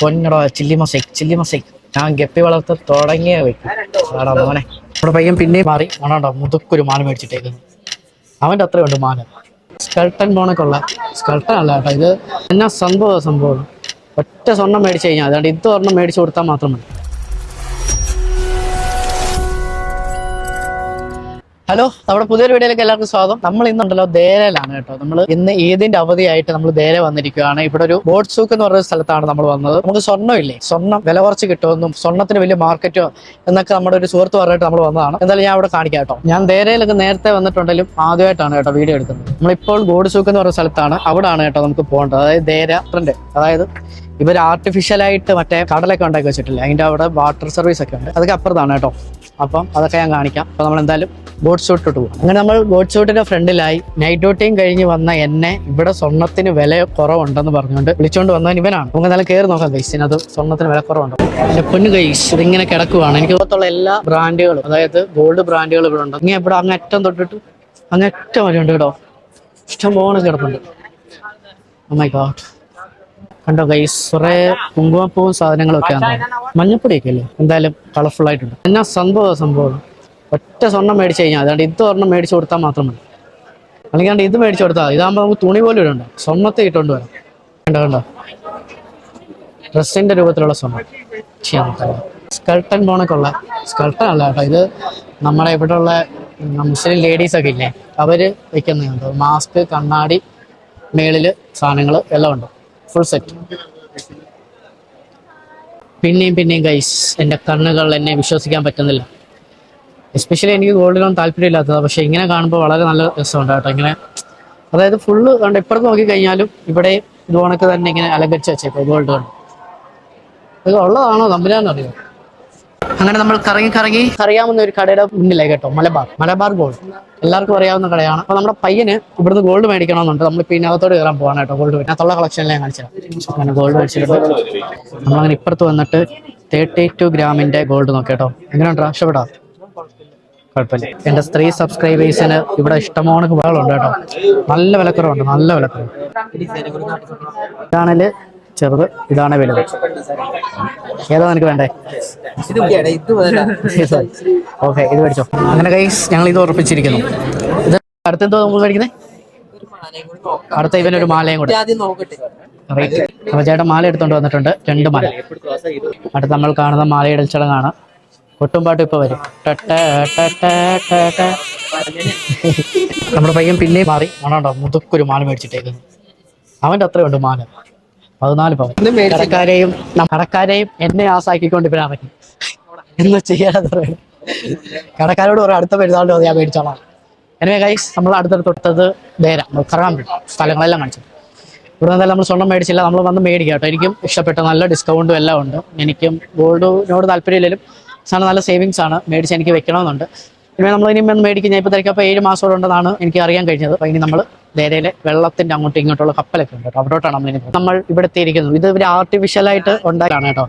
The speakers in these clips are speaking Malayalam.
പൊന്നടോ ചില്ലി മസൈ ചില്ലി മസൈ. ഞാൻ ഗപ്പി വളർത്ത് തുടങ്ങിയ വെക്കും മോനെ. നമ്മുടെ പയ്യൻ പിന്നെയും മാറി. മോണോ മുതുക്കൊരു മാല മേടിച്ചിട്ടേക്കുന്നു. അവന്റെ അത്രയുണ്ട് മാല സ്കൾട്ടൻ പോണൊക്കെ ഉള്ള സ്കൾട്ടൻ അല്ല കേട്ടോ ഇത്. എന്നാ സംഭവം സംഭവം. ഒറ്റ സ്വർണം മേടിച്ചു കഴിഞ്ഞാൽ അതുകൊണ്ട് ഇത് ഒരെണ്ണം മേടിച്ചു കൊടുത്താൽ മാത്രം മതി. ഹലോ നമ്മുടെ പുതിയൊരു വീഡിയോയിലേക്ക് എല്ലാവർക്കും സ്വാഗതം. നമ്മൾ ഇന്നുണ്ടല്ലോ ദേരയിലാണ് കേട്ടോ. നമ്മൾ ഇന്ന് ഏതിന്റെ അവധിയായിട്ട് നമ്മൾ ദേര വന്നിരിക്കുകയാണ്. ഇവിടെ ഒരു ബോട്ട് സൂക്ക് എന്ന് പറയുന്ന സ്ഥലത്താണ് നമ്മൾ വന്നത്. നമുക്ക് സ്വർണം ഇല്ലേ സ്വർണം വില കുറച്ച് കിട്ടുമെന്നും സ്വർണത്തിന് വലിയ മാർക്കറ്റോ എന്നൊക്കെ നമ്മുടെ ഒരു സുഹൃത്ത് പറഞ്ഞിട്ട് നമ്മൾ വന്നതാണ്. എന്തായാലും ഞാൻ അവിടെ കാണിക്കാം കേട്ടോ. ഞാൻ ദേരയിലൊക്കെ നേരത്തെ വന്നിട്ടുണ്ടെങ്കിലും ആദ്യമായിട്ടാണ് കേട്ടോ വീഡിയോ എടുക്കുന്നത്. നമ്മളിപ്പോൾ ബോട്ട് സൂക്ക് എന്ന് പറയുന്ന സ്ഥലത്താണ്. അവിടെയാണ് കേട്ടോ നമുക്ക് പോകേണ്ടത്. അതായത് ദേര ട്രെൻഡ് അതായത് ഇവർ ആർട്ടിഫിഷ്യലായിട്ട് മറ്റേ കടലൊക്കെ ഉണ്ടാക്കി വെച്ചിട്ടില്ല? അതിന്റെ അവിടെ വാട്ടർ സർവീസ് ഒക്കെ ഉണ്ട്. അതൊക്കെ അപ്പുറത്താണ് കേട്ടോ. അപ്പം അതൊക്കെ ഞാൻ കാണിക്കാം. അപ്പം നമ്മൾ എന്തായാലും ബോട്ട് ഷൂട്ടിട്ട് പോകും അങ്ങനെ നമ്മൾ ബോട്ട് ഷോട്ടിന്റെ ഫ്രണ്ടിലായി. നൈറ്റ് ഡ്യൂട്ടിയും കഴിഞ്ഞ് വന്ന എന്നെ ഇവിടെ സ്വർണത്തിന് വില കുറവുണ്ടെന്ന് പറഞ്ഞുകൊണ്ട് വിളിച്ചുകൊണ്ട് വന്നവൻ ഇവനാണ്. നമുക്ക് നല്ല കയറി നോക്കാം ഗൈസ് ഇതിനകത്ത് സ്വർണത്തിന് വില കുറവുണ്ട്? എന്റെ പൊന്നു ഗൈസ് ഇതിങ്ങനെ കിടക്കുവാണ്. എനിക്ക് പുറത്തുള്ള എല്ലാ ബ്രാൻഡുകളും അതായത് ഗോൾഡ് ബ്രാൻഡുകൾ ഇവിടെ ഉണ്ട്. ഇങ്ങനെ ഇവിടെ അങ്ങറ്റം തൊട്ടിട്ട് അങ്ങറ്റം വരെ ഉണ്ട് കേട്ടോ. ഇഷ്ടം പോലെ കിടപ്പുണ്ട്. Oh my god. കണ്ടോ ഗൈസ് കുറെ കുങ്കുമപ്പൂവും സാധനങ്ങളൊക്കെ ആണ്. മഞ്ഞപ്പൊടിയൊക്കെ അല്ലേ? എന്തായാലും കളർഫുൾ ആയിട്ടുണ്ട്. എന്നാ സംഭവം സംഭവം? ഒറ്റ സ്വർണം മേടിച്ചു കഴിഞ്ഞാൽ അതുകൊണ്ട് ഇത് സ്വർണം മേടിച്ചു കൊടുത്താൽ മാത്രം മതി. അല്ലെങ്കിൽ ഇത് മേടിച്ചു കൊടുത്താൽ ഇതാകുമ്പോൾ നമുക്ക് തുണി പോലും ഇടണ്ട. സ്വർണത്തെ ഇട്ടുകൊണ്ട് വരാം. കണ്ടോ കണ്ടോ? ഡ്രസ്സിന്റെ രൂപത്തിലുള്ള സ്വർണം. സ്കൾട്ടൻ പോണൊക്കെ ഉള്ള സ്കൾട്ടൻ അല്ല കേട്ടോ. ഇത് നമ്മുടെ ഇവിടെയുള്ള മുസ്ലിം ലേഡീസ് ഒക്കെ ഇല്ലേ അവർ വയ്ക്കുന്നുണ്ട് മാസ്ക് കണ്ണാടി മേളിൽ സാധനങ്ങൾ എല്ലാം ഉണ്ട്. ഫുൾ സെറ്റ് പിന്നെയും പിന്നെയും ഗൈസ് എന്റെ കണ്ണുകൾ എന്നെ വിശ്വസിക്കാൻ പറ്റുന്നില്ല. എസ്പെഷ്യലി എനിക്ക് ഗോൾഡിനൊന്നും താല്പര്യമില്ലാത്തതാണ് പക്ഷേ ഇങ്ങനെ കാണുമ്പോൾ വളരെ നല്ല രസമുണ്ട് കേട്ടോ. ഇങ്ങനെ അതായത് ഫുള്ള് കണ്ട് ഇപ്പുറത്ത് നോക്കി കഴിഞ്ഞാലും ഇവിടെ ലോണൊക്കെ തന്നെ ഇങ്ങനെ അലങ്കരിച്ച് വെച്ചേക്കോ ഗോൾഡ് ലോൺ ഇത് ഉള്ളതാണോ നമ്പരാന്നറിയോ അറിയോ? അങ്ങനെ നമ്മൾ കറങ്ങി കറങ്ങി അറിയാവുന്ന ഒരു കടയുടെ മുന്നിലായി കേട്ടോ മലബാർ. മലബാർ ഗോൾഡ് എല്ലാവർക്കും അറിയാവുന്ന കടയാണ്. അപ്പൊ നമ്മുടെ പയ്യന് ഇവിടുന്ന് ഗോൾഡ് മേടിക്കണമെന്നുണ്ട്. നമ്മൾ ഇപ്പൊ ഇതിനകത്തോട് കയറാൻ പോകാൻ കേട്ടോ ഗോൾഡ് അതിനകത്തുള്ള കളക്ഷനിലെ ഞാൻ കാണിച്ചാൽ തരാം. അങ്ങനെ ഗോൾഡ് മേടിച്ചിട്ട് നമ്മളങ്ങനെ ഇപ്പുറത്ത് വന്നിട്ട് തേർട്ടി ടു ഗ്രാമിന്റെ ഗോൾഡ് നോക്കേട്ടോ എങ്ങനെയാണ് ഇഷ്ടപ്പെട്ടോ കുഴപ്പമില്ല. എന്റെ സ്ത്രീ സബ്സ്ക്രൈബേഴ്സിന് ഇവിടെ ഇഷ്ടമാണ് ഉണ്ട് കേട്ടോ. നല്ല വിലക്കുറവുണ്ട് നല്ല വിലക്കുറവ്. ഇതാണേൽ ചെറുത് ഇതാണ് വലുത്. ഏതാ നിനക്ക് വേണ്ടേ? ഓക്കെ ഇത് മേടിച്ചോ. അങ്ങനെ കൈസ് ഞങ്ങൾ ഇത് ഉറപ്പിച്ചിരിക്കുന്നു. ഇത് അടുത്തെന്തോ നമ്മൾ മേടിക്കുന്നത് അടുത്ത ഇവൻ ഒരു മാലയും കൂടെ. അപ്പൊ ചേട്ടൻ മാല എടുത്തോണ്ട് വന്നിട്ടുണ്ട് രണ്ട് മാല. അടുത്ത് നമ്മൾ കാണുന്ന മാലയിടൽ ചടങ്ങാണ്. ഒട്ടുംപാട്ട് ഇപ്പൊ വരും. നമ്മുടെ പയ്യൻ പിന്നെ മാറി. ആണോണ്ടോ? മുതുക്കൊരു മാല മേടിച്ചിട്ടേ അവന്റെ അത്രയുണ്ട് മാല. പതിനാല് പവൻക്കാരെയും കടക്കാരെയും എന്നെ ആസാക്കിക്കൊണ്ട് വരാൻ പറ്റും എന്ന് ചെയ്യാതെ കടക്കാരോട് പറയാം അടുത്ത പെരുന്നാളിന് ഞാൻ മേടിച്ചോളാം. എന്നെ കൈസ് നമ്മൾ അടുത്തത് തൊട്ടത് നേരം. കറങ്ങാൻ പറ്റും സ്ഥലങ്ങളെല്ലാം കാണിച്ചു. ഇവിടെ നിന്നാലും നമ്മൾ സ്വർണം മേടിച്ചില്ല. നമ്മൾ വന്ന് മേടിക്കാം കേട്ടോ. എനിക്കും ഇഷ്ടപ്പെട്ട നല്ല ഡിസ്കൗണ്ടും എല്ലാം ഉണ്ട്. എനിക്കും ഗോൾഡിനോട് താല്പര്യമില്ലെങ്കിലും സാധനം നല്ല സേവിങ്സ് ആണ് മേടിച്ച് എനിക്ക് വെക്കണമെന്നുണ്ട്. പിന്നെ നമ്മൾ ഇനി മേടിക്കും. ഞാൻ ഇപ്പോൾ തിരക്കപ്പോൾ ഏഴ് മാസം ഉണ്ടെന്നാണ് എനിക്ക് അറിയാൻ കഴിഞ്ഞത്. അപ്പോൾ ഇനി നമ്മൾ ദേരയിലെ വെള്ളത്തിന്റെ അങ്ങോട്ടും ഇങ്ങോട്ടുള്ള കപ്പലൊക്കെ ഉണ്ട് കേട്ടോ. അവിടോട്ടാണ് നമ്മൾ ഇനി നമ്മൾ ഇവിടെ എത്തിയിരിക്കുന്നത്. ഇത് ഇവർ ആർട്ടിഫിഷ്യലായിട്ട് ഉണ്ടാക്കിയാണ് കേട്ടോ.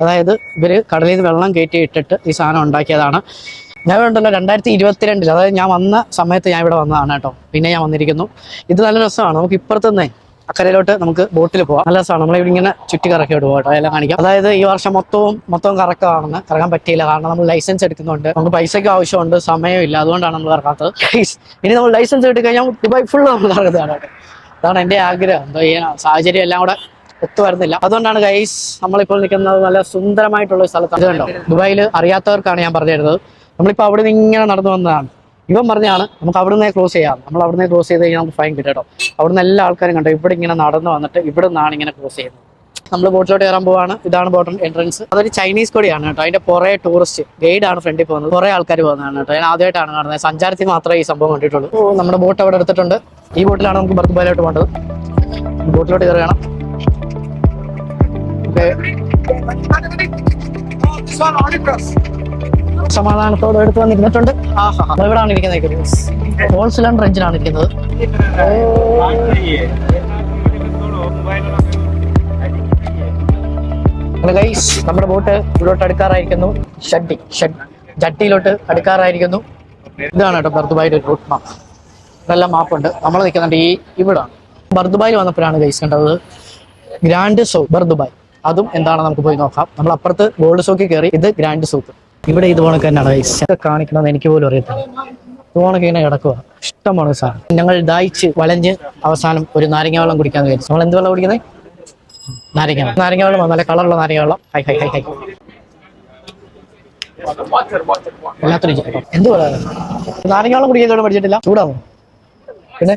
അതായത് ഇവർ കടലിൽ നിന്ന് വെള്ളം കയറ്റി ഇട്ടിട്ട് ഈ സാധനം ഉണ്ടാക്കിയതാണ്. ഞാൻ ഉണ്ടല്ലോ രണ്ടായിരത്തി ഇരുപത്തിരണ്ടിൽ അതായത് ഞാൻ വന്ന സമയത്ത് ഞാൻ ഇവിടെ വന്നതാണ് കേട്ടോ. പിന്നെ ഞാൻ വന്നിരിക്കുന്നു. ഇത് നല്ല രസമാണ്. നമുക്ക് ഇപ്പുറത്ത് നിന്നേ അക്കരയിലോട്ട് നമുക്ക് ബോട്ടിൽ പോവാം. നല്ല രസമാണ്. നമ്മളിവിടെ ഇങ്ങനെ ചുറ്റി കറക്കി വിടുക കേട്ടോ. എല്ലാം കാണിക്കാം. അതായത് ഈ വർഷം മൊത്തവും മൊത്തം കറക്കാണെന്ന് കറങ്ങാൻ പറ്റിയില്ല. കാരണം നമ്മൾ ലൈസൻസ് എടുക്കുന്നുണ്ട്. നമുക്ക് പൈസയ്ക്ക് ആവശ്യമുണ്ട്. സമയമില്ല. അതുകൊണ്ടാണ് നമ്മൾ കറക്കാത്തത്. ഇനി നമ്മൾ ലൈസൻസ് എടുത്തുകഴിഞ്ഞാൽ കഴിഞ്ഞാൽ ദുബായ് ഫുള്ള് നമ്മൾ കറക്കുന്നതാണ് അതാണ് എന്റെ ആഗ്രഹം. എന്തോ ഈ സാഹചര്യം എല്ലാം കൂടെ ഒത്തു വരുന്നില്ല. അതുകൊണ്ടാണ് ഗൈസ് നമ്മളിപ്പോൾ നിൽക്കുന്നത് നല്ല സുന്ദരമായിട്ടുള്ള സ്ഥലത്താണ്. ദുബായിൽ അറിയാത്തവർക്കാണ് ഞാൻ പറഞ്ഞു തരുന്നത് നമ്മളിപ്പോൾ അവിടെ നിന്ന് ഇങ്ങനെ നടന്നു വന്നതാണ്. ഇവൻ പറഞ്ഞാണ് നമുക്ക് അവിടുന്ന് ക്ലോസ് ചെയ്യാം. നമ്മൾ അവിടുന്ന് ക്ലോസ് ചെയ്ത് കഴിഞ്ഞാൽ നമുക്ക് ഫൈൻ കിട്ടും കേട്ടോ. അവിടുന്ന് എല്ലാ ആൾക്കാരും കണ്ടോ ഇവിടെ ഇങ്ങനെ നടന്ന് വന്നിട്ട് ഇവിടെ നിന്നാണ് ഇങ്ങനെ ക്ലോസ് ചെയ്യുന്നത്. നമ്മൾ ബോട്ടിലോട്ട് കയറാൻ പോവാണ്. ഇതാണ് ബോട്ട് എൻട്രൻസ് അതൊരു ചൈനീസ് കൊടിയാണ് കേട്ടോ. അതിന്റെ പുറേ ടൂറിസ്റ്റ് ഗൈഡ് ആണ് ഫ്രണ്ടിൽ പോകുന്നത്. കുറെ ആൾക്കാർ പോകുന്നതാണ് കേട്ടോ. ഞാൻ ആദ്യമായിട്ടാണ് കാണുന്നത്. സഞ്ചാരത്തിൽ മാത്രമേ ഈ സംഭവം കണ്ടിട്ടുള്ളൂ. ഓ നമ്മുടെ ബോട്ട് അവിടെ എടുത്തിട്ടുണ്ട്. ഈ ബോട്ടിലാണ് നമുക്ക് ബർത്ത് ബർത്തുബായിലോട്ട് പോകേണ്ടത്. ബോട്ടിലോട്ട് കയറുകയാണ്. സമാധാനത്തോടെ എടുത്ത് വന്നിരുന്നിട്ടുണ്ട്. എവിടെയാണ് ഇരിക്കുന്നത് ഹോൾ സിലിണ്ടർ എഞ്ചിനാണ് ഇരിക്കുന്നത്. നമ്മുടെ ബോട്ട് ഇവിടോട്ട് അടുക്കാറായിരിക്കുന്നു. ഷഡ്ഡി ഷഡ് ജട്ടിയിലോട്ട് അടുക്കാറായിരിക്കുന്നു. ഇതാണ് കേട്ടോ ബർദുബായിയുടെ റൂട്ട് മാപ്പ് ഇതെല്ലാം മാപ്പുണ്ട് നമ്മൾ നിൽക്കുന്നുണ്ട് ഈ ഇവിടാണ്. ബർദുബായിൽ വന്നപ്പോഴാണ് ഗൈസ് കണ്ടത് ഗ്രാൻഡ് സോ ബർദുബായ്. അതും എന്താണെന്ന് നമുക്ക് പോയി നോക്കാം. നമ്മൾ അപ്പുറത്ത് ഗോൾഡ് സോക്ക് കയറി ഇത് ഗ്രാൻഡ് സൂക്ക് ഇവിടെ ഇത് പോണക്ക് തന്നെയാണ്. ഇതൊക്കെ കാണിക്കണമെന്ന് എനിക്ക് പോലും അറിയത്തില്ല. ഇതുപോണൊക്കെ പോണക്ക് ഇങ്ങനെ കിടക്കുക ഇഷ്ടമാണ് സാധനം ഞങ്ങൾ ദായിച്ച് വലഞ്ഞ് അവസാനം ഒരു നാരങ്ങ വെള്ളം കുടിക്കാൻ വിചാരിച്ചു. നമ്മൾ എന്ത് വെള്ളം കുടിക്കുന്നത് നാരങ്ങ വെള്ളം. നാരങ്ങ വെള്ളം നല്ല കളറുള്ള നാരങ്ങ വെള്ളം. Hi hi hi hi. എന്ത് വെള്ളം നാരങ്ങ വെള്ളം കുടിക്കാൻ പഠിച്ചിട്ടില്ല. ചൂടാവും പിന്നെ?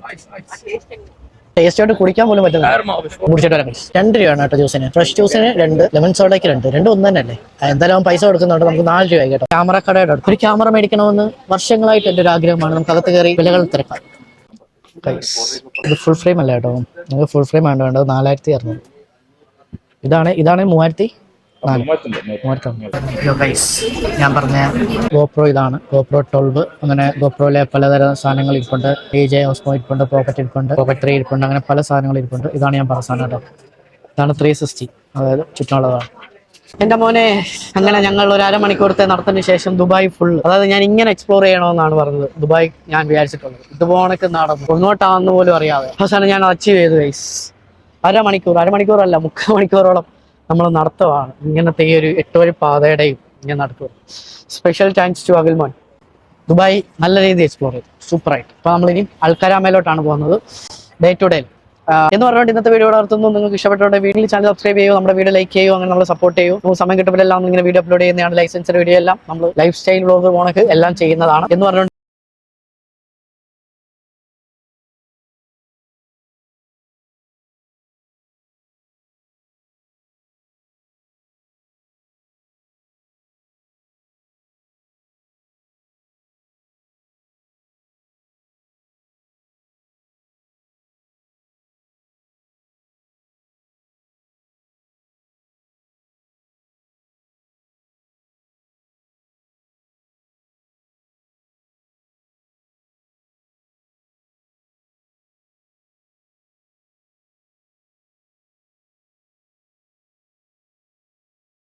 ടേസ്റ്റ് ആയിട്ട് കുടിക്കാൻ പോലും പറ്റുന്നില്ല. കുടിച്ചിട്ട് വരാം രണ്ട് രൂപയാണ് കേട്ടോ ജ്യൂസിന്. ഫ്രഷ് ജ്യൂസിന് രണ്ട് ലെമൺ സോഡയ്ക്ക് രണ്ട്. രണ്ടും ഒന്ന് തന്നെയല്ലേ? അല്ലേ എന്തായാലും പൈസ കൊടുക്കുന്നുണ്ട്. നമുക്ക് നാല് രൂപ കേട്ടോ. ക്യാമറ കടയുടെ ഒരു ക്യാമറ മേടിക്കണമെന്ന് വർഷങ്ങളായിട്ട് എന്റെ ഒരു ആഗ്രഹമാണ്. നമുക്ക് അകത്ത് കയറി വിലകൾ തിരക്കാം. ഇത് ഫുൾ ഫ്രെയിം അല്ല കേട്ടോ? നമുക്ക് ഫുൾ ഫ്രെയിം ആണ് വേണ്ടത് നാലായിരത്തി അറുന്നൂറ് ഇതാണ് ഇതാണ് മൂവായിരത്തി ഗൈസ് ഞാൻ പറഞ്ഞ ഗോപ്രോ ഇതാണ്. ഗോപ്രോ ട്വൽവ് അങ്ങനെ ഗോപ്രോയിലെ പലതരം സാധനങ്ങൾ ഇരിപ്പുണ്ട്. ഡി ജെ ഓസ്മോ ഇരിപ്പുണ്ട് പോക്കറ്റ് ഇരിപ്പുണ്ട് പോക്കറ്റ് ത്രീ ഇരിപ്പുണ്ട് അങ്ങനെ പല സാധനങ്ങൾ ഇരിപ്പുണ്ട്. ഇതാണ് ഞാൻ പറഞ്ഞ സാധനം കേട്ടോ. ഇതാണ് ത്രീ സിക്സ്റ്റി അതായത് ചുറ്റുമുള്ളതാണ്. എന്റെ മോനെ അങ്ങനെ ഞങ്ങൾ ഒരു അരമണിക്കൂറത്തെ നടത്തിന് ശേഷം ദുബായ് ഫുൾ അതായത് ഞാൻ ഇങ്ങനെ എക്സ്പ്ലോർ ചെയ്യണമെന്നാണ് പറഞ്ഞത്. ദുബായ് ഞാൻ വിചാരിച്ചിട്ടുള്ളത്. ഇതുപോണക്ക് നടന്നു എങ്ങോട്ടാണെന്ന് പോലും അറിയാതെ. അവസാനം ഞാൻ അച്ചീവ് ചെയ്തു ഗൈസ് അരമണിക്കൂർ അരമണിക്കൂറല്ല മുക്കാൽ മണിക്കൂറോളം. നമ്മൾ നടത്തുവാണ് ഇങ്ങനത്തെ ഈ ഒരു എട്ടുവരി പാതയുടെയും ഇങ്ങനെ നടത്തുക സ്പെഷ്യൽ താങ്ക്സ് ടു അഖിൽമോൻ ദുബായ് നല്ല രീതിയിൽ എക്സ്പ്ലോർ ചെയ്തു സൂപ്പറായിട്ട് അപ്പോൾ നമ്മളിനി അൽക്കരാമയിലോട്ടാണ് പോകുന്നത് ഡേ ടു ഡേ എന്ന് പറഞ്ഞുകൊണ്ട് ഇന്നത്തെ വീഡിയോ നടത്തുന്നു നിങ്ങൾക്ക് ഇഷ്ടപ്പെട്ടുകൊണ്ട് വീട്ടിൽ ചാനൽ സബ്സ്ക്രൈബ് ചെയ്യൂ നമ്മുടെ വീഡിയോ ലൈക്ക് ചെയ്യൂ അങ്ങനെ നമ്മൾ സപ്പോർട്ട് ചെയ്യൂ സമയം കിട്ടുമ്പോഴെല്ലാം ഇങ്ങനെ വീഡിയോ അപ്ലോഡ് ചെയ്യുന്നതാണ് ലൈസൻസിന്റെ വീഡിയോ എല്ലാം നമ്മൾ ലൈഫ് സ്റ്റൈൽ വ്ളോഗ് പോണക്ക് എല്ലാം ചെയ്യുന്നതാണ് എന്ന് പറഞ്ഞുകൊണ്ട്